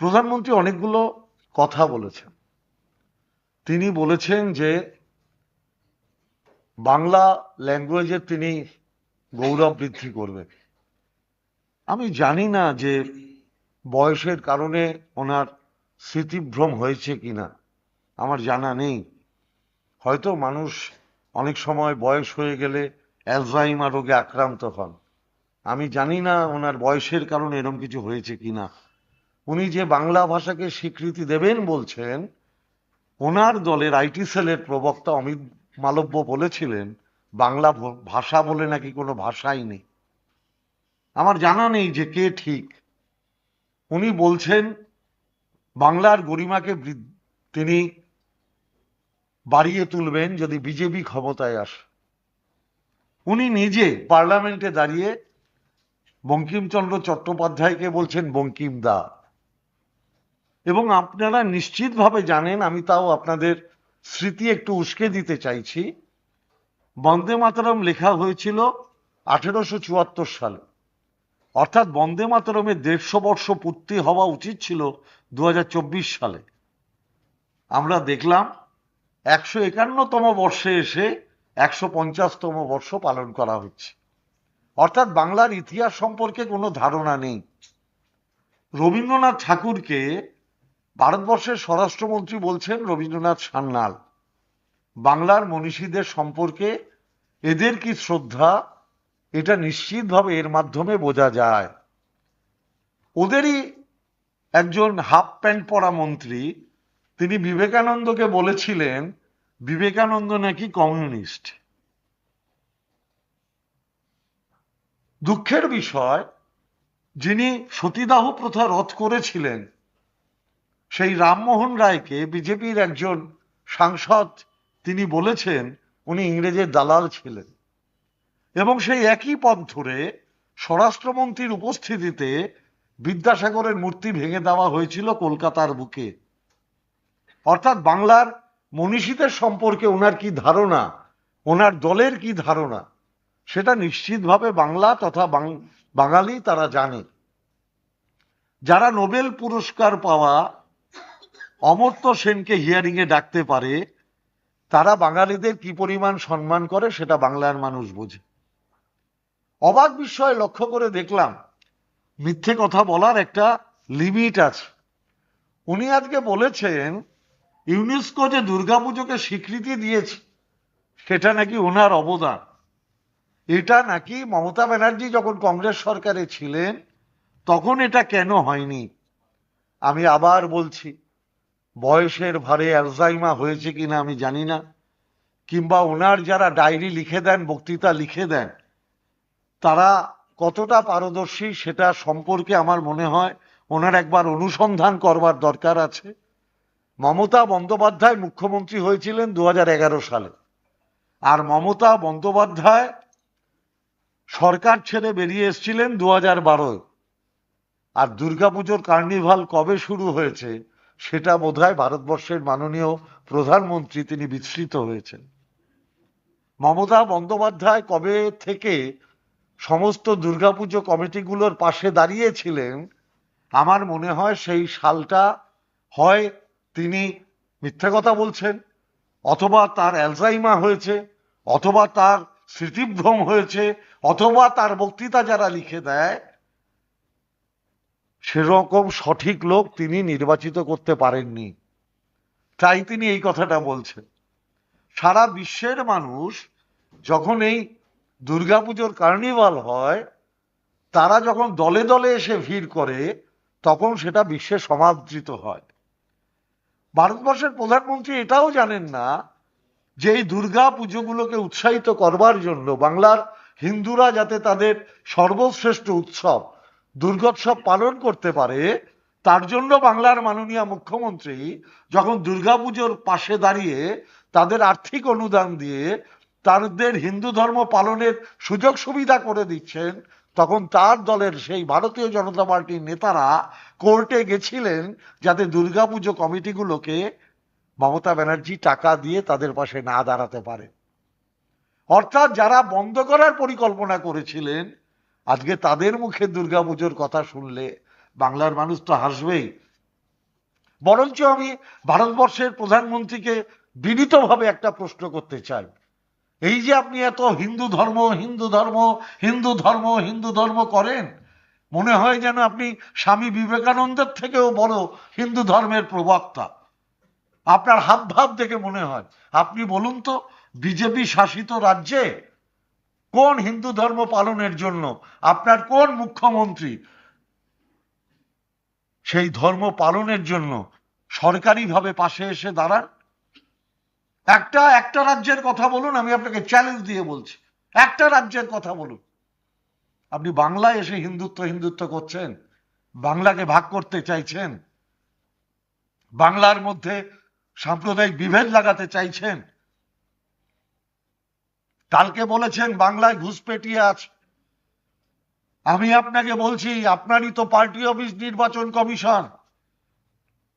প্রধানমন্ত্রী অনেকগুলো কথা বলেছেন। তিনি বলেছেন যে, বাংলা ল্যাঙ্গুয়েজের তিনি গৌরব বৃদ্ধি করবেন। আমি জানি না যে বয়সের কারণে ওনার স্মৃতিভ্রম হয়েছে কিনা, আমার জানা নেই। হয়তো মানুষ অনেক সময় বয়স হয়ে গেলে অ্যালজাইমার রোগে আক্রান্ত হন। আমি জানি না ওনার বয়সের কারণে এরকম কিছু হয়েছে কিনা। উনি যে বাংলা ভাষাকে স্বীকৃতি দেবেন বলছেন, ওনার দলের আইটি সেলের প্রবক্তা অমিত মালব্য বলেছিলেন, বাংলা ভাষা বলে নাকি কোনো ভাষাই নেই। আমার জানা নেই যে কে ঠিক। উনি বলছেন, বাংলার গরিমাকে তিনি বাড়িয়ে তুলবেন যদি বিজেপি ক্ষমতায় আসে। উনি নিজে পার্লামেন্টে দাঁড়িয়ে বঙ্কিমচন্দ্র চট্টোপাধ্যায়কে বলছেন, বঙ্কিম দা। এবং আপনারা নিশ্চিতভাবে জানেন, আমি তাও আপনাদের স্মৃতি একটু উস্কে দিতে চাইছি। বন্দে মাতরম লেখা হয়েছিল আঠেরোশো চুয়াত্তর সালে। অর্থাৎ বন্দে মাতরমের দেড়শো বর্ষ পূর্তি হওয়া উচিত ছিল দু সালে। আমরা দেখলাম, একশো একান্নতম বর্ষে এসে একশো পঞ্চাশতম বর্ষ পালন করা হচ্ছে। অর্থাৎ বাংলার ইতিহাস সম্পর্কে কোনো ধারণা নেই। রবীন্দ্রনাথ ঠাকুরকে ভারতবর্ষের স্বরাষ্ট্রমন্ত্রী বলছেন রবীন্দ্রনাথ সান্যাল, বাংলার মনীষীদের সম্পর্কে এদের কি শ্রদ্ধা? এটা নিশ্চিতভাবে এর মাধ্যমে বোঝা যায়। ওদেরই একজন হাফ প্যান্ট পরা মন্ত্রী, তিনি বিবেকানন্দকে বলেছিলেন, বিবেকানন্দ নাকি কমিউনিস্ট। দুঃখের বিষয়, যিনি সতীদাহ প্রথা রদ করেছিলেন সেই রামমোহন রায়কে বিজেপির একজন সাংসদ তিনি বলেছেন, উনি ইংরেজের দালাল ছিলেন। এবং সেই একই পথ ধরে স্বরাষ্ট্রমন্ত্রীর উপস্থিতিতে বিদ্যাসাগরের মূর্তি ভেঙে দেওয়া হয়েছিল কলকাতার বুকে। অর্থাৎ বাংলার মনীষীদের সম্পর্কে ওনার কি ধারণা ওনার দলের কি ধারণা, সেটা নিশ্চিতভাবে বাংলা তথা বাঙালি তারা জানে। যারা নোবেল পুরস্কার পাওয়া অমর্ত্য সেনকে হিয়ারিং এ ডাকতে পারে, তারা বাঙালিদের কি পরিমাণ সম্মান করে সেটা বাংলার মানুষ বোঝে। অবাক বিষয় লক্ষ্য করে দেখলাম, মিথ্যে কথা বলার একটা লিমিট আছে। উনি আজকে বলেছেন ইউনেস্কো যে দুর্গাপুজোকে স্বীকৃতি দিয়েছে, সেটা নাকি ওনার অবদান। এটা নাকি মমতা ব্যানার্জি যখন কংগ্রেস সরকারে ছিলেন, তখন এটা কেন হয়নি? আমি আবার বলছি বয়সের ভারে অ্যালজাইমা হয়েছে কিনা আমি জানি না। কিংবা ওনার যারা ডায়েরি লিখে দেন, বক্তৃতা লিখে দেন, তারা কতটা পারদর্শী সেটা সম্পর্কে আমার মনে হয় ওনার একবার অনুসন্ধান করবার দরকার আছে। মমতা বন্দ্যোপাধ্যায় মুখ্যমন্ত্রী হয়েছিলেন দু হাজার এগারো সালে। আর মমতা বন্দ্যোপাধ্যায় সরকার ছেড়ে বেরিয়ে এসেছিলেন দু হাজার আর দুর্গাপুজোর কার্নিভাল কবে শুরু হয়েছে সেটা বোধহয় ভারতবর্ষের মাননীয় প্রধানমন্ত্রী তিনি বিস্মৃত হয়েছেন। মমতা বন্দ্যোপাধ্যায় কবে থেকে সমস্ত দুর্গাপুজো কমিটিগুলোর পাশে দাঁড়িয়েছিলেন, আমার মনে হয় সেই সালটা হয় তিনি মিথ্যে কথা বলছেন, অথবা তার অ্যালজাইমা হয়েছে, অথবা তার স্মৃতিভ্রম হয়েছে, অথবা তার বক্তৃতা যারা লিখে দেয় সেরকম সঠিক লোক তিনি নির্বাচিত করতে পারেননি। তাই তিনি এই কথাটা বলছেন। সারা বিশ্বের মানুষ যখন এই দুর্গাপুজোর কার্নিভাল হয়, তারা যখন দলে দলে এসে ভিড় করে, তখন সেটা বিশ্বে সমাদৃত হয়। ভারতবর্ষের প্রধানমন্ত্রী এটাও জানেন না যে এই দুর্গা পুজোগুলোকে উৎসাহিত করবার জন্য বাংলার হিন্দুরা যাতে তাদের সর্বশ্রেষ্ঠ উৎসব দুর্গোৎসব পালন করতে পারে, তার জন্য বাংলার মাননীয় মুখ্যমন্ত্রী যখন দুর্গাপুজোর পাশে দাঁড়িয়ে তাদের আর্থিক অনুদান দিয়ে তাদের হিন্দু ধর্ম পালনের সুযোগ সুবিধা করে দিচ্ছেন, তখন তার দলের সেই ভারতীয় জনতা পার্টির নেতারা কোর্টে গেছিলেন যাতে দুর্গাপুজো কমিটিগুলোকে মমতা ব্যানার্জি টাকা দিয়ে তাদের পাশে না দাঁড়াতে পারে। অর্থাৎ যারা বন্ধ করার পরিকল্পনা করেছিলেন আজকে তাদের মুখে দুর্গাপুজোর কথা শুনলে বাংলার মানুষ তো হাসবেই। বরঞ্চ আমি ভারতবর্ষের প্রধানমন্ত্রীকে বিনীতভাবে একটা প্রশ্ন করতে চাই। এই যে আপনি এত হিন্দু ধর্ম হিন্দু ধর্ম হিন্দু ধর্ম হিন্দু ধর্ম করেন, মনে হয় যেন আপনি স্বামী বিবেকানন্দের থেকেও বড় হিন্দু ধর্মের প্রবক্তা। আপনার হাব ভাব দেখে মনে হয়। আপনি বলুন তো, বিজেপি শাসিত রাজ্যে কোন হিন্দু ধর্ম পালনের জন্য আপনার কোন মুখ্যমন্ত্রী সেই ধর্ম পালনের জন্য সরকারিভাবে পাশে এসে দাঁড়ান? একটা একটা রাজ্যের কথা বলুন, আমি আপনাকে চ্যালেঞ্জ দিয়ে বলছি। একটা রাজ্যের কথা বলুন। আপনি বাংলায় এসে হিন্দুত্ব হিন্দুত্ব করছেন? বাংলাকে ভাগ করতে চাইছেন? বাংলার মধ্যে সাম্প্রদায়িক বিভেদ লাগাতে চাইছেন? কালকে বলেছেন বাংলায় ঘুষপেটিয়ে আছে। আমি আপনাকে বলছি, আপনারই তো পার্টি অফিস নির্বাচন কমিশন।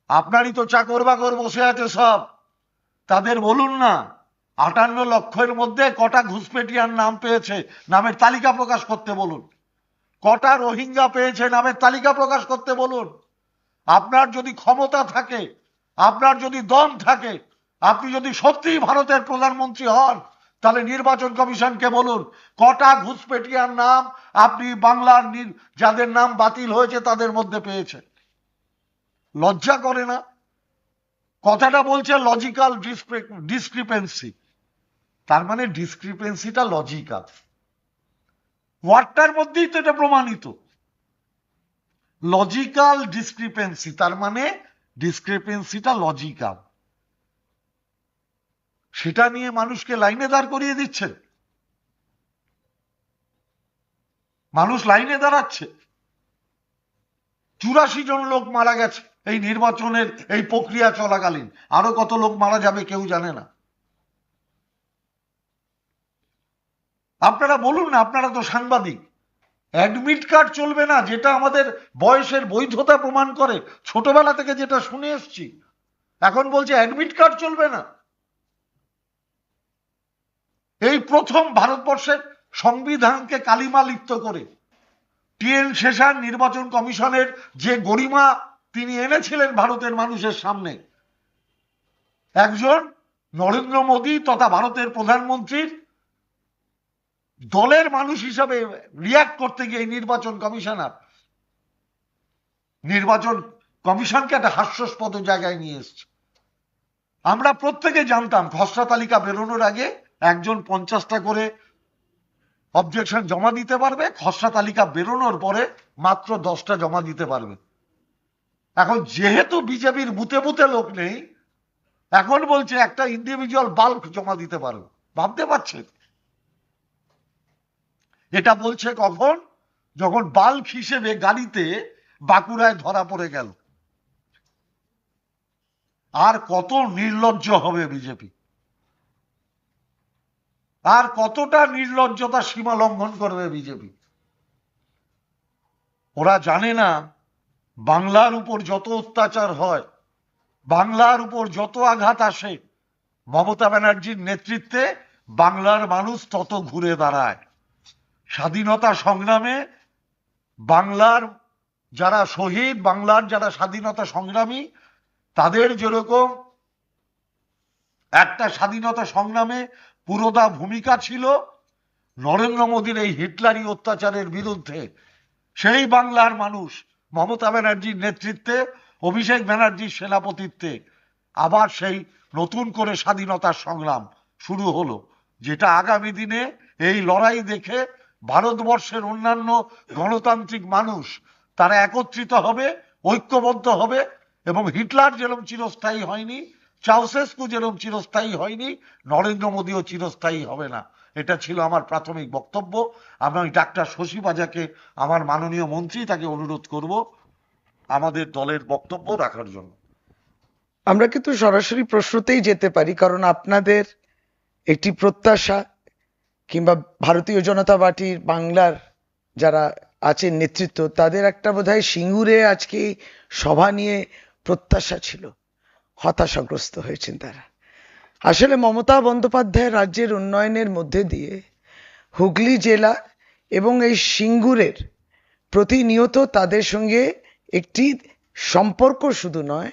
আপনারই তো চাকর বাকর বসে আছে সব। তাদের বলুন না, আটান্ন লক্ষের মধ্যে কটা ঘুষপেটিয়ার নাম পেয়েছে, নামের তালিকা প্রকাশ করতে বলুন। কটা রোহিঙ্গা পেয়েছে, নামের তালিকা প্রকাশ করতে বলুন। আপনার যদি ক্ষমতা থাকে, আপনার যদি দম থাকে, আপনি যদি সত্যিই ভারতের প্রধানমন্ত্রী হন তাহলে নির্বাচন কমিশনকে বলুন, কটা ঘুষপেটিয়ার নাম আপনি বাংলার যাদের নাম বাতিল হয়েছে তাদের মধ্যে পেয়েছেন? লজ্জা করে না? কথাটা বলছে লজিক্যাল ডিসক্রিপেন্সি তার মানে ডিসক্রিপেন্সিটা লজিক্যাল ওয়ার্ডটার মধ্যেই তো এটা প্রমাণিত। লজিক্যাল ডিসক্রিপেন্সি তার মানে ডিসক্রিপেন্সিটা লজিক্যাল সেটা নিয়ে মানুষকে লাইনে দাঁড় করিয়ে দিচ্ছেন মানুষ লাইনে দাঁড়াচ্ছে। চুরাশি জন লোক মারা গেছে এই নির্বাচনের এই প্রক্রিয়া চলাকালীন। আরও কত লোক মারা যাবে কেউ জানে না। আপনারা বলুন না, আপনারা তো সাংবাদিক। অ্যাডমিট কার্ড চলবে না, যেটা আমাদের বয়সের বৈধতা প্রমাণ করে। ছোটবেলা থেকে যেটা শুনে এসছি। এখন বলছে অ্যাডমিট কার্ড চলবে না। এই প্রথম ভারতবর্ষের সংবিধানকে কালিমা লিপ্ত করে টিএন শেষান নির্বাচন কমিশনের যে গরিমা তিনি এনেছিলেন ভারতের মানুষের সামনে। একজন নরেন্দ্র মোদী তথা ভারতের প্রধানমন্ত্রীর দলের মানুষ হিসাবে রিয়াক্ট করতে গিয়ে নির্বাচন কমিশনার। নির্বাচন কমিশনকে একটা হাস্যস্পদ জায়গায় নিয়ে এসছে। আমরা প্রত্যেকে জানতাম খসড়া তালিকা বেরোনোর আগে একজন পঞ্চাশটা করে অবজেকশন জমা দিতে পারবে, খসড়া তালিকা বেরোনোর পরে মাত্র দশটা জমা দিতে পারবে। এখন যেহেতু বিজেপির বুতে বুতে লোক নেই, এখন বলছে একটা ইন্ডিভিজুয়াল বাল্ক জমা দিতে পারবে। ভাবতে পারছেন? এটা বলছে কখন? যখন বাল্ক হিসেবে গাড়িতে বাঁকুড়ায় ধরা পড়ে গেল। আর কত নির্লজ্জ হবে বিজেপি? আর কতটা নির্লজ্জতা সীমা লঙ্ঘন করবে বিজেপি? ওরা জানে না বাংলার উপর যত অত্যাচার হয়, বাংলার উপর যত আঘাত আসে, মমতা ব্যানার্জির নেতৃত্বে বাংলার মানুষ তত ঘুরে দাঁড়ায়। স্বাধীনতা সংগ্রামে বাংলার যারা শহীদ, বাংলার যারা স্বাধীনতা সংগ্রামী, তাদের যেরকম একটা স্বাধীনতা সংগ্রামে পুরোদা ভূমিকা ছিল নরেন্দ্র মোদীর এই হিটলারি অত্যাচারের বিরুদ্ধে। সেই বাংলার মানুষ মমতা ব্যানার্জির নেতৃত্বে, অভিষেক ব্যানার্জির সেনাপতিত্বে আবার সেই নতুন করে স্বাধীনতার সংগ্রাম শুরু হলো, যেটা আগামী দিনে এই লড়াই দেখে ভারতবর্ষের অন্যান্য গণতান্ত্রিক মানুষ তারা একত্রিত হবে, ঐক্যবদ্ধ হবে এবং হিটলার যেরকম চিরস্থায়ী হয়নি চাউসেস্কু যেরকম চিরস্থায়ী হয়নি, নরেন্দ্র মোদীও চিরস্থায়ী হবে না। এটা ছিল আমার প্রাথমিক বক্তব্য। আমি ডাক্তার শশী বাজাকে, আমার মাননীয় মন্ত্রী, তাকে অনুরোধ করব আমাদের দলের বক্তব্য রাখার জন্য। আমরা কিন্তু সরাসরি প্রশ্নতেই যেতে পারি, কারণ আপনাদের একটি প্রত্যাশা কিংবা ভারতীয় জনতা পার্টির বাংলার যারা আছেন নেতৃত্ব, তাদের একটা বোধহয় সিঙ্গুরে আজকে সভা নিয়ে প্রত্যাশা ছিল। হতাশাগ্রস্ত হয়েছেন তারা। আসলে মমতা বন্দ্যোপাধ্যায় রাজ্যের উন্নয়নের মধ্যে দিয়ে হুগলি জেলা এবং এই সিঙ্গুরের প্রতিনিয়ত তাদের সঙ্গে একটি সম্পর্ক শুধু নয়,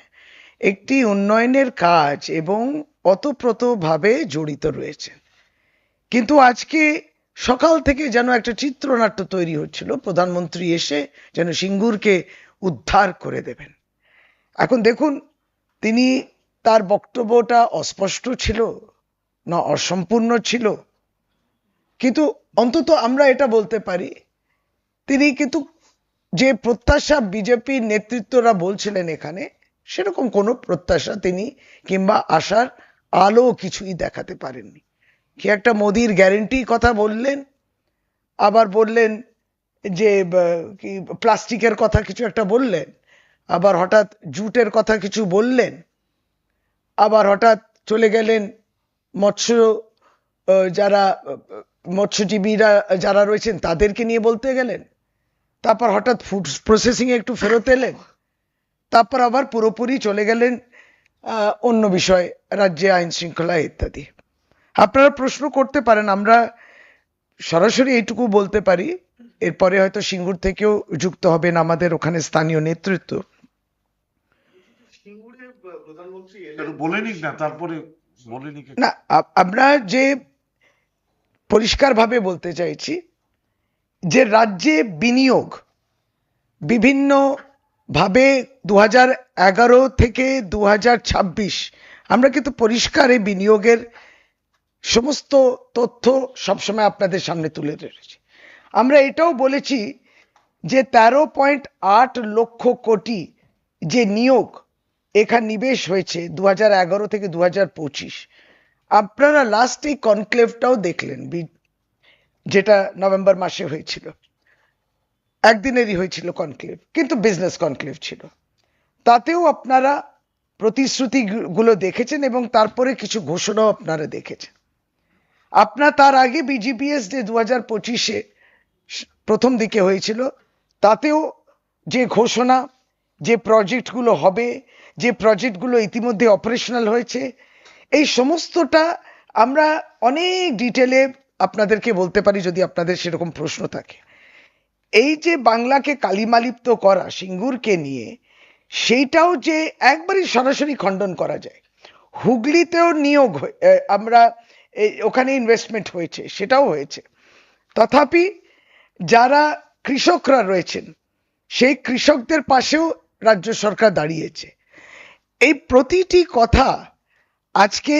একটি উন্নয়নের কাজ এবং অতপ্রতভাবে জড়িত রয়েছে কিন্তু আজকে সকাল থেকে যেন একটা চিত্রনাট্য তৈরি হচ্ছিল, প্রধানমন্ত্রী এসে যেন সিঙ্গুরকে উদ্ধার করে দেবেন। এখন দেখুন তিনি তার বক্তব্যটা অস্পষ্ট ছিল না অসম্পূর্ণ ছিল। কিন্তু অন্তত আমরা এটা বলতে পারি, তিনি কিন্তু যে প্রত্যাশা বিজেপির নেতৃত্বরা বলছিলেন এখানে, সেরকম কোনো প্রত্যাশা তিনি কিংবা আশার আলো কিছুই দেখাতে পারেননি। কি একটা মোদির গ্যারেন্টি কথা বললেন, আবার বললেন যে কি, প্লাস্টিকের কথা কিছু একটা বললেন আবার হঠাৎ জুটের কথা কিছু বললেন, আবার হঠাৎ চলে গেলেন মৎস্য যারা, মৎস্যজীবীরা যারা রয়েছেন তাদেরকে নিয়ে বলতে গেলেন। তারপর হঠাৎ ফুড প্রসেসিং এ একটু ফেরত এলেন। তারপর আবার পুরোপুরি চলে গেলেন অন্য বিষয়, রাজ্যে আইন শৃঙ্খলা ইত্যাদি। আপনারা প্রশ্ন করতে পারেন, আমরা সরাসরি এইটুকু বলতে পারি। এরপরে হয়তো সিঙ্গুর থেকেও যুক্ত হবেন আমাদের ওখানে স্থানীয় নেতৃত্ব। প্রধানমন্ত্রী বলে নিক না তারপরে বলে নিক না আমরা যে পরিষ্কারভাবে বলতে চাইছি যে রাজ্যে বিনিয়োগ বিভিন্ন ভাবে দু এগারো থেকে দু আমরা কিন্তু পরিষ্কার এই বিনিয়োগের সমস্ত তথ্য সবসময় আপনাদের সামনে তুলে ধরেছি। আমরা এটাও বলেছি যে তেরো পয়েন্ট আট লক্ষ কোটি যে নিয়োগ এখানে নিবেশ হয়েছে দু থেকে দু হাজার পঁচিশ। আপনারা লাস্ট এই কনক্লেভটাও দেখলেন যেটা নভেম্বর মাসে হয়েছিল। একদিনেরই হয়েছিল কনক্লেভ কিন্তু বিজনেস কনক্লেভ ছিল। তাতেও আপনারা প্রতিশ্রুতি গুলো দেখেছেন এবং তারপরে কিছু ঘোষণাও আপনারা দেখেছেন। আপনার তার আগে বিজিপিএস যে দু হাজার পঁচিশে প্রথম দিকে হয়েছিল, তাতেও যে ঘোষণা, যে প্রজেক্টগুলো হবে যে প্রজেক্টগুলো ইতিমধ্যে অপারেশনাল হয়েছে, এই সমস্তটা আমরা অনেক ডিটেলে আপনাদেরকে বলতে পারি যদি আপনাদের সেরকম প্রশ্ন থাকে। এই যে বাংলাকে কালিমালিপ্ত করা, সিঙ্গুরকে নিয়ে, সেইটাও যে একবারই সরাসরি খণ্ডন করা যায়। হুগলিতেও নিয়োগ আমরা ওখানে ইনভেস্টমেন্ট হয়েছে, সেটাও হয়েছে। তথাপি যারা কৃষকরা রয়েছেন, সেই কৃষকদের পাশেও রাজ্য সরকার দাঁড়িয়েছে। এই প্রতিটি কথা আজকে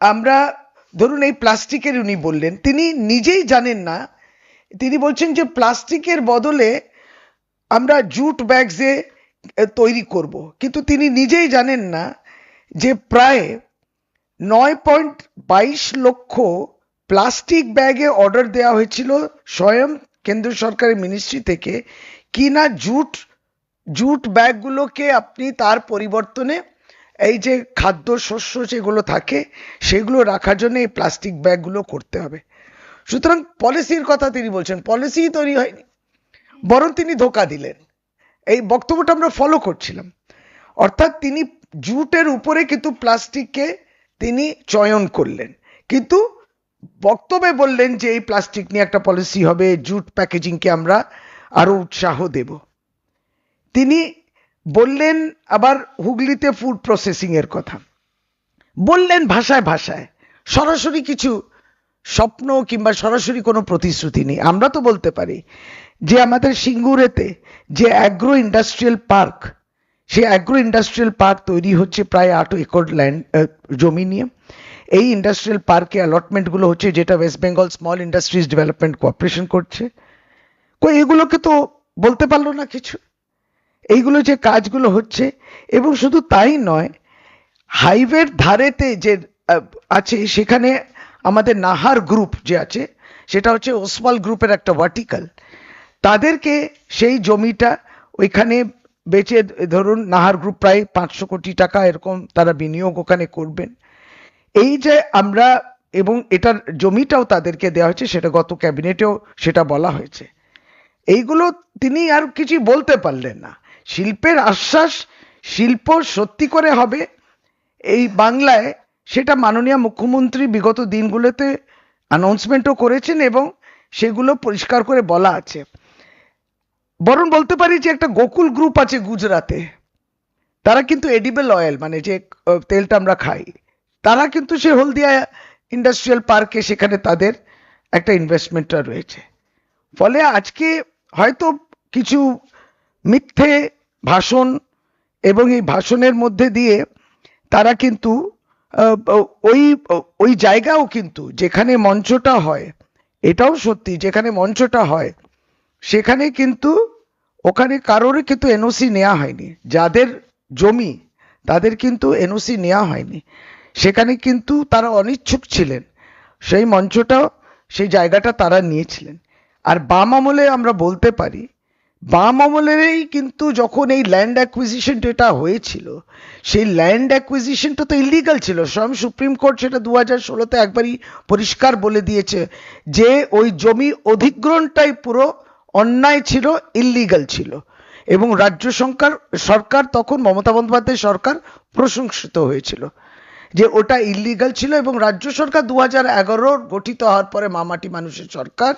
আমরা ধরুন এই প্লাস্টিকের উনি বললেন, তিনি নিজেই জানেন না, তিনি বলছেন যে প্লাস্টিকের বদলে আমরা জুট ব্যাগসে তৈরি করব। কিন্তু তিনি নিজেই জানেন না যে প্রায় নয় পয়েন্ট বাইশ লক্ষ প্লাস্টিক ব্যাগে অর্ডার দেওয়া হয়েছিল স্বয়ং কেন্দ্র সরকারের মিনিস্ট্রি থেকে, কিনা জুট জুট ব্যাগগুলোকে আপনি তার পরিবর্তনে এই যে খাদ্য শস্য যেগুলো থাকে, সেগুলো রাখার জন্য এই প্লাস্টিক ব্যাগগুলো করতে হবে। সুতরাং পলিসির কথা তিনি বলছেন, পলিসি তৈরি হয়নি, বরং তিনি ধোকা দিলেন। এই বক্তব্যটা আমরা ফলো করছিলাম। অর্থাৎ তিনি জুটের উপরে কিন্তু প্লাস্টিককে তিনি চয়ন করলেন। কিন্তু বক্তব্যে বললেন যে এই প্লাস্টিক নিয়ে একটা পলিসি হবে, জুট প্যাকেজিংকে আমরা আরও উৎসাহ দেব। তিনি বললেন আবার হুগলিতে ফুড প্রসেসিং এর কথা। বললেন ভাষায় ভাষায়, সরাসরি কিছু স্বপ্ন কিংবা সরাসরি কোনো প্রতিশ্রুতি নেই। আমরা তো বলতে পারি যে আমাদের সিঙ্গুরেতে যে অ্যাগ্রো ইন্ডাস্ট্রিয়াল পার্ক সেই অ্যাগ্রো ইন্ডাস্ট্রিয়াল পার্ক তৈরি হচ্ছে প্রায় আট একর ল্যান্ড জমি নিয়ে। এই ইন্ডাস্ট্রিয়াল পার্কে অ্যালটমেন্টগুলো হচ্ছে যেটা West Bengal small industries development cooperation করছে। কই এগুলোকে তো বলতে পারল না কিছু। এইগুলো যে কাজগুলো হচ্ছে, এবং শুধু তাই নয়, হাইওয়ের ধারেতে যে আছে, সেখানে আমাদের নাহার গ্রুপ যে আছে, সেটা হচ্ছে ওসওয়াল গ্রুপের একটা ভার্টিক্যাল তাদেরকে সেই জমিটা ওইখানে বেচে, ধরুন, নাহার গ্রুপ প্রায় পাঁচশো কোটি টাকা এরকম তারা বিনিয়োগ ওখানে করবেন। এই যে আমরা, এবং এটার জমিটাও তাদেরকে দেওয়া হয়েছে, সেটা গত ক্যাবিনেটেও সেটা বলা হয়েছে। এইগুলো তিনি আর কিছু বলতে পারলেন না। শিল্পের আশ্বাস শিল্প সত্যি করে হবে? এই বাংলায় সেটা মাননীয় মুখ্যমন্ত্রী বিগত দিনগুলোতে অ্যানাউন্সমেন্টও করেছেন এবং সেগুলো পরিষ্কার করে বলা আছে। বরং বলতে পারি যে একটা গোকুল গ্রুপ আছে গুজরাতে তারা কিন্তু এডিবল অয়েল মানে যে তেলটা আমরা খাই। তারা কিন্তু সে হলদিয়া ইন্ডাস্ট্রিয়াল পার্কে সেখানে তাদের একটা ইনভেস্টমেন্টটা রয়েছে। ফলে আজকে হয়তো কিছু মিথ্যে ভাষণ এবং এই ভাষণের মধ্যে দিয়ে তারা কিন্তু ওই ওই জায়গাও কিন্তু যেখানে মঞ্চটা হয়, এটাও সত্যি, যেখানে মঞ্চটা হয়, সেখানে কিন্তু ওখানে কারোর কিন্তু এনওসি নেওয়া হয়নি। যাদের জমি, তাদের কিন্তু এনওসি নেওয়া হয়নি। সেখানে কিন্তু তারা অনিচ্ছুক ছিলেন। সেই মঞ্চটাও সেই জায়গাটা তারা নিয়েছিলেন। আর বাম আমলে আমরা বলতে পারি বাম আমলেরই কিন্তু যখন এই ল্যান্ড অ্যাকুইজিশন যেটা হয়েছিল, সেই ল্যান্ড অ্যাকুইজিশনটা তো ইলিগাল ছিল। স্বয়ং সুপ্রিম কোর্ট সেটা দু হাজার ষোলোতে একবারই পরিষ্কার বলে দিয়েছে যে ওই জমি অধিগ্রহণটাই পুরো অন্যায় ছিল ইল্লিগাল ছিল। এবং রাজ্য সরকার সরকার তখন মমতা বন্দ্যোপাধ্যায় সরকার প্রশংসিত হয়েছিল যে ওটা ইল্লিগাল ছিল এবং রাজ্য সরকার দু হাজার গঠিত হওয়ার পরে মামাটি মানুষের সরকার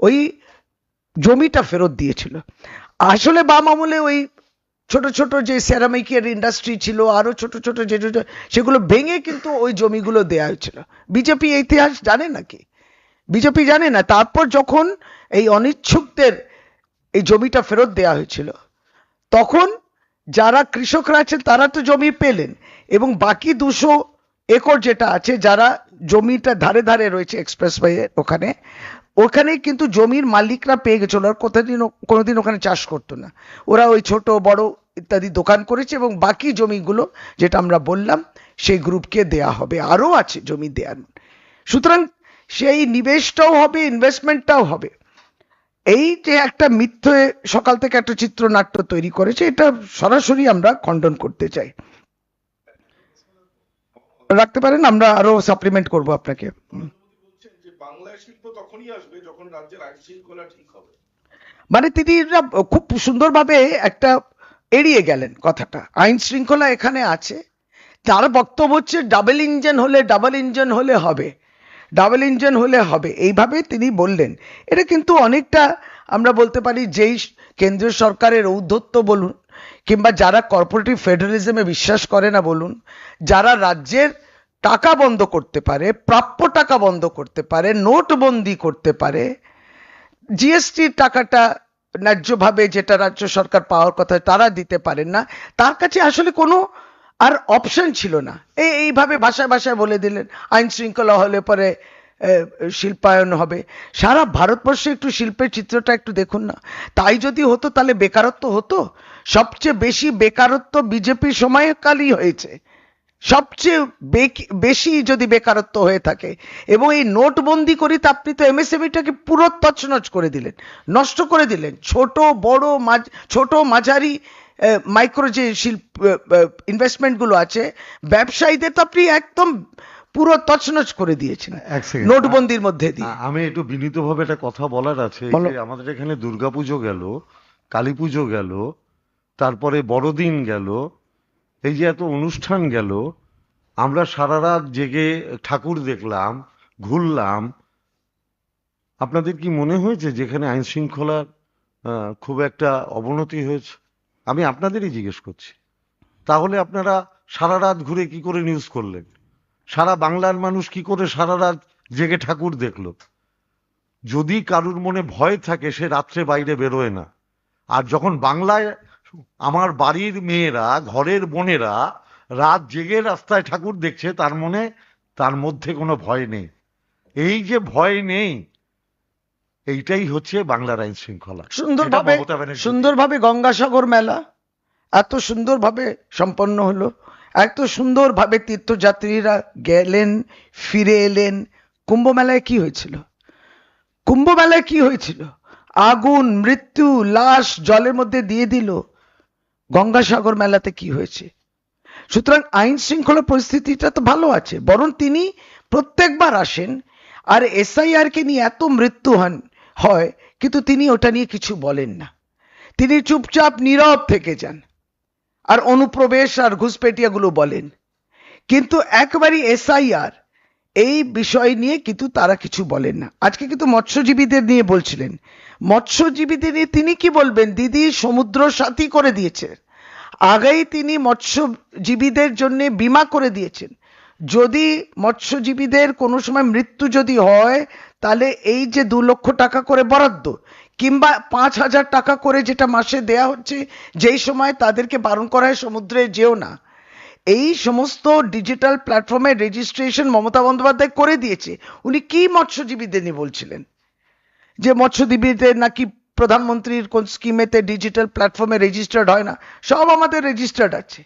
ওই জমিটা ফেরত দিয়েছিল। আসলে বাম আমলে ওই ছোট ছোট যে সেরামিকের ইন্ডাস্ট্রি ছিল, আরও ছোট ছোট যে সেগুলো ভেঙে কিন্তু ওই জমিগুলো দেয়া হয়েছিল। বিজেপি ইতিহাস জানে নাকি? বিজেপি জানে না। তারপর যখন এই অনিচ্ছুকদের এই জমিটা ফেরত দেয়া হয়েছিল, তখন যারা কৃষকরা আছেন, তারা তো জমি পেলেন এবং বাকি দুশো একর যেটা আছে, যারা জমিটা ধারে ধারে রয়েছে এক্সপ্রেস ওখানে ওখানে কিন্তু জমির মালিকরা পেয়ে গেছিল আর কোথাদিন কোনোদিন ওখানে চাষ করতো না। ওরা ওই ছোট, বড় ইত্যাদি দোকান করেছে এবং বাকি জমিগুলো যেটা আমরা বললাম, সেই গ্রুপকে দেয়া হবে। আরও আছে জমি দেয়ার। সুতরাং সেই নিবেশটাও হবে ইনভেস্টমেন্টটাও হবে। এই যে একটা মিথ্যে সকাল থেকে একটা চিত্রনাট্য তৈরি করেছে, এটা সরাসরি আমরা খণ্ডন করতে চাই। রাখতে পারেন, আমরা আরও সাপ্লিমেন্ট করব আপনাকে হুম। বলছেন যে বাংলায় শিল্প তখনই আসবে যখন রাজ্যের আইন শৃঙ্খলা ঠিক হবে। মানে তিনি খুব সুন্দরভাবে একটা এড়িয়ে গেলেন কথাটা। আইন শৃঙ্খলা এখানে আছে। তার বক্তব্য হচ্ছে, ডাবল ইঞ্জিন হলে ডাবল ইঞ্জিন হলে হবে। ডাবল ইঞ্জিন হলে হবে। এইভাবে তিনি বললেন। এটা কিন্তু অনেকটা আমরা বলতে পারি যেই কেন্দ্রীয় সরকারের ঔদ্ধত্য বলুন, কিংবা যারা কর্পোরেটিভ ফেডারেলিজমে বিশ্বাস করে না বলুন, যারা রাজ্যের টাকা বন্ধ করতে পারে, প্রাপ্য টাকা বন্ধ করতে পারে, নোটবন্দি করতে পারে জিএসটির টাকাটা ন্যায্যভাবে যেটা রাজ্য সরকার পাওয়ার কথা তারা দিতে পারেন না। তার কাছে আসলে কোনো আর অপশন ছিল না। এই এইভাবে ভাষায় ভাষায় বলে দিলেন, আইন শৃঙ্খলা হলে পরে শিল্পায়ন হবে। সারা ভারতবর্ষে একটু শিল্পের চিত্রটা একটু দেখুন না। তাই যদি হতো তাহলে বেকারত্ব হতো। সবচেয়ে বেশি বেকারত্ব বিজেপির সময়কালই হয়েছে। সবচেয়ে বেশি যদি বেকারত্ব হয়ে থাকে এবং এই নোটবন্দি করে তো আপনি তো এমএসএমইটাকে পুরো তছনছ করে দিলেন নষ্ট করে দিলেন। ছোট বড় মাঝ ছোট মাঝারি মাইক্রো যে শিল্প ইনভেস্টমেন্টগুলো আছে ব্যবসায়ীদের তো আপনি একদম পুরো তছনছ করে দিয়েছেন নোটবন্দির মধ্যে দিয়ে। আমি একটু বিনীতভাবে একটা কথা বলার আছে আমাদের এখানে দুর্গাপুজো গেল কালী পুজো গেল তারপরে বড়দিন গেল এই যে এত অনুষ্ঠান গেল, আমরা সারা রাত জেগে ঠাকুর দেখলাম, ঘুরলাম। আপনাদের কি মনে হয়েছে যেখানে আইন শৃঙ্খলার খুব একটা অবনতি হয়েছে? আমি আপনাদেরই জিজ্ঞেস করছি। তাহলে আপনারা সারা রাত ঘুরে কি করে নিউজ করলেন? সারা বাংলার মানুষ কি করে সারা রাত জেগে ঠাকুর দেখল? যদি কারুর মনে ভয় থাকে, সে রাত্রে বাইরে বেরোয় না। আর যখন বাংলায় আমার বাড়ির মেয়েরা ঘরের বোনেরা রাত জেগে রাস্তায় ঠাকুর দেখছে তার মনে তার মধ্যে কোনো ভয় নেই। এই যে ভয় নেই এইটাই হচ্ছে বাংলার আইন শৃঙ্খলা। সুন্দরভাবে। সুন্দরভাবে গঙ্গাসাগর মেলা এত সুন্দরভাবে সম্পন্ন হলো এত সুন্দরভাবে তীর্থযাত্রীরা গেলেন ফিরে এলেন। কুম্ভ মেলায় কি হয়েছিল? কুম্ভ মেলায় কি হয়েছিল? আগুন মৃত্যু লাশ জলের মধ্যে দিয়ে দিল। গঙ্গাসাগর মেলাতে কি হয়েছে? সুতরাং আইন শৃঙ্খলা পরিস্থিতিটা তো ভালো আছে, বরং তিনি প্রত্যেকবার আসেন আর এসআইআর কে নিয়ে এত মৃত্যু হন, হয়, কিন্তু তিনি ওটা নিয়ে কিছু বলেন না। তিনি চুপচাপ নীরব থেকে যান আর অনুপ্রবেশ আর ঘুষপেটিয়াগুলো বলেন। কিন্তু একবারই এসআইআর এই বিষয় নিয়ে কিন্তু তারা কিছু বলেন না। আজকে কিন্তু মৎস্যজীবীদের নিয়ে বলছিলেন। মৎস্যজীবীদের নিয়ে তিনি কি বলবেন? দিদি, সমুদ্র সাথী করে দিয়েছে। আগেই তিনি মৎস্যজীবীদের জন্য বিমা করে দিয়েছেন। যদি মৎস্যজীবীদের কোনো সময় মৃত্যু যদি হয়, তাহলে এই যে দু লক্ষ টাকা করে বরাদ্দ কিংবা পাঁচ হাজার টাকা করে যেটা মাসে দেয়া হচ্ছে, যেই সময় তাদেরকে বারণ করা হয় সমুদ্রে যেও না। এই সমস্ত ডিজিটাল প্ল্যাটফর্মে রেজিস্ট্রেশন মমতা বন্দ্যোপাধ্যায় করে দিয়েছে। উনি কি মৎস্যজীবীদের নিয়ে বলছিলেন? যে মৎস্যজীবীদের নাকি প্রধানমন্ত্রীর কোন স্কিমেতে ডিজিটাল প্ল্যাটফর্মে রেজিস্টার্ড হয় না, সব আমাদের রেজিস্টার্ড আছে।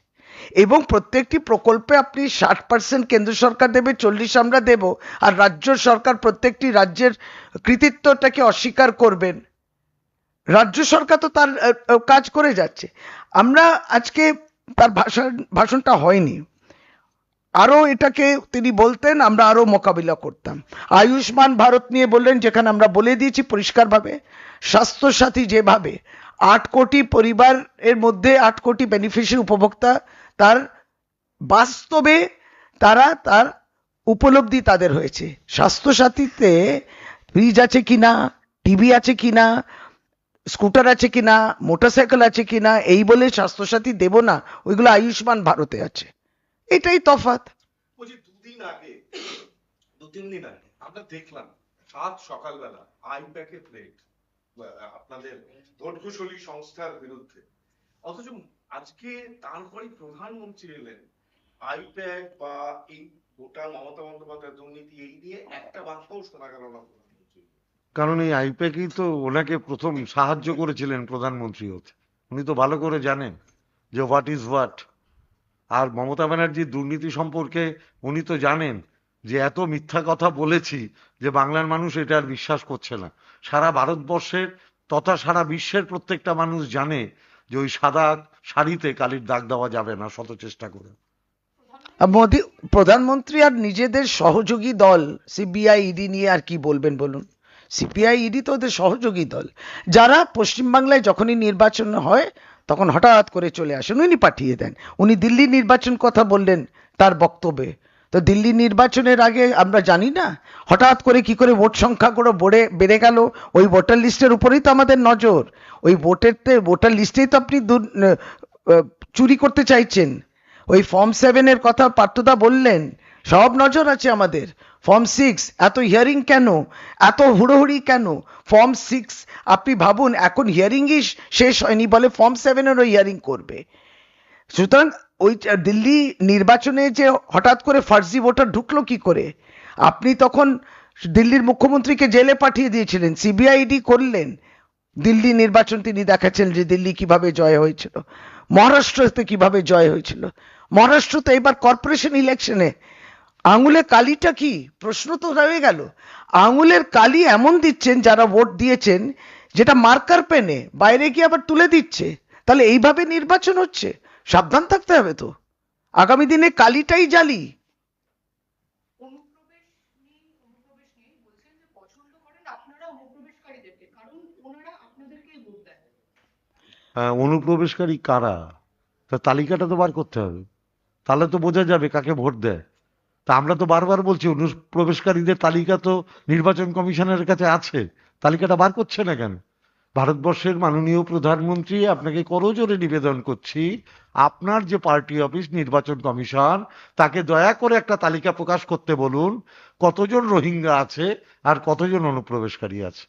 এবং প্রত্যেকটি প্রকল্পে আপনি ষাট পার্সেন্ট কেন্দ্র সরকার দেবে, চল্লিশ আমরা দেব, আর রাজ্য সরকার প্রত্যেকটি রাজ্যের কৃতিত্বটাকে অস্বীকার করবেন। রাজ্য সরকার তো তার কাজ করে যাচ্ছে। আমরা আজকে তার ভাষণ, ভাষণটা হয়নি। আরও এটাকে তিনি বলতেন, আমরা আরও মোকাবিলা করতাম। আয়ুষ্মান ভারত নিয়ে বললেন, যেখানে আমরা বলে দিয়েছি পরিষ্কারভাবে স্বাস্থ্যসাথী যেভাবে আট কোটি পরিবার এর মধ্যে আট কোটি বেনিফিশিয়ারি উপভোক্তা, তার বাস্তবে তারা তার উপলব্ধি তাদের হয়েছে। স্বাস্থ্যসাথীতে ফ্রিজ আছে কিনা, টিভি আছে কিনা, স্কুটার আছে কিনা, মোটরসাইকেল আছে কিনা, এই বলে স্বাস্থ্যসাথী দেব না, ওইগুলো আয়ুষ্মান ভারতে আছে। এটাই বলছি, দুদিন আগে দু তিন দিন আগে, আমরা দেখলাম সাত সকালবেলা আই প্যাকেট রেট আপনাদের ভোটকুশলী সংস্থার বিরুদ্ধে। অথচ আজকে তারপরে প্রধানমন্ত্রী এলেন। আইপ্যাক বা এই গোটা মমতা বন্দ্যোপাধ্যায় দুর্নীতি এই নিয়ে একটা বার্তাও শোনা গেল না কারণ এই আইপ্যাকই তো ওনাকে প্রথম সাহায্য করেছিলেন প্রধানমন্ত্রী হতে। উনি তো ভালো করে জানেন যে what is what are Mamata ব্যানার্জির দুর্নীতি সম্পর্কে উনি তো জানেন যে এত মিথ্যা কথা বলেছি যে বাংলার মানুষ এটা আর বিশ্বাস করছে না। সারা ভারতবর্ষের তথা সারা বিশ্বের প্রত্যেকটা মানুষ জানে যে ওই সাদা শাড়িতে কালির দাগ দেওয়া যাবে না, শত চেষ্টা করে। মোদি, প্রধানমন্ত্রী আর নিজেদের সহযোগী দল, সিবিআই, ইডি নিয়ে আর কি বলবেন বলুন? সিপিআই, ইডি তো ওদের সহযোগী দল। যারা পশ্চিমবাংলায় যখনই নির্বাচন হয়, তখন হঠাৎ করে চলে আসেন, উনি পাঠিয়ে দেন। উনি দিল্লি নির্বাচন কথা বললেন তার বক্তব্যে। তো দিল্লি নির্বাচনের আগে আমরা জানি না, হঠাৎ করে কি করে ভোট সংখ্যা করে বেড়ে বেড়ে গেল, ওই ভোটার লিস্টের উপরেই তো আমাদের নজর। ওই ভোটের ভোটার লিস্টেই তো আপনি চুরি করতে চাইছেন। ওই ফর্ম সেভেনের কথা পার্থদা বললেন, সব নজর আছে আমাদের। ফর্ম সিক্স, এত হিয়ারিং কেন? এত হুড়োহুড়ি কেন? ফর্ম সিক্স, আপনি ভাবুন, এখন হিয়ারিংই শেষ হয়নি বলে ফর্ম সেভেনেরও হিয়ারিং করবে। সুতরাং ওই দিল্লি নির্বাচনে যে হঠাৎ করে ফার্জি ভোটার ঢুকলো কি করে? আপনি তখন দিল্লির মুখ্যমন্ত্রীকে জেলে পাঠিয়ে দিয়েছিলেন, সিবিআইডি করলেন। দিল্লি নির্বাচন তিনি দেখাচ্ছেন যে দিল্লি কীভাবে জয় হয়েছিল, মহারাষ্ট্রতে কীভাবে জয় হয়েছিল। মহারাষ্ট্র তো এবার কর্পোরেশন ইলেকশনে আঙুলে কালিটা কি? প্রশ্ন তো রয়ে গেল। আঙুলের কালি এমন দিচ্ছেন যারা ভোট দিয়েছেন, যেটা মার্কার পেনে বাইরে গিয়ে আবার তুলে দিচ্ছে। তাহলে এইভাবে নির্বাচন হচ্ছে? সাবধান থাকতে হবে তো। আগামী দিনে কালিটাই জালি। অনুপ্রবেশ নেই অনুপ্রবেশ নেই বলছেন যে পছন্দ করেন আপনারা অনুপ্রবেশকারীদেরকে কারণ ওনারা আপনাদেরকেই ভোট দেয় আহ, অনুপ্রবেশকারী কারা? তা তালিকাটা তো বার করতে হবে। তাহলে তো বোঝা যাবে কাকে ভোট দেয়। তা আমরা তো বারবার বলছি অনুপ্রবেশকারীদের তালিকা তো নির্বাচন কমিশনের কাছে আছে। তালিকাটা বার করছে না কেন? ভারতবর্ষের মাননীয় প্রধানমন্ত্রী, আপনাকে করজোরে নিবেদন করছি, আপনার যে পার্টি অফিস, নির্বাচন কমিশন, তাকে দয়া করে একটা তালিকা প্রকাশ করতে বলুন, কতজন রোহিঙ্গা আছে আর কতজন অনুপ্রবেশকারী আছে।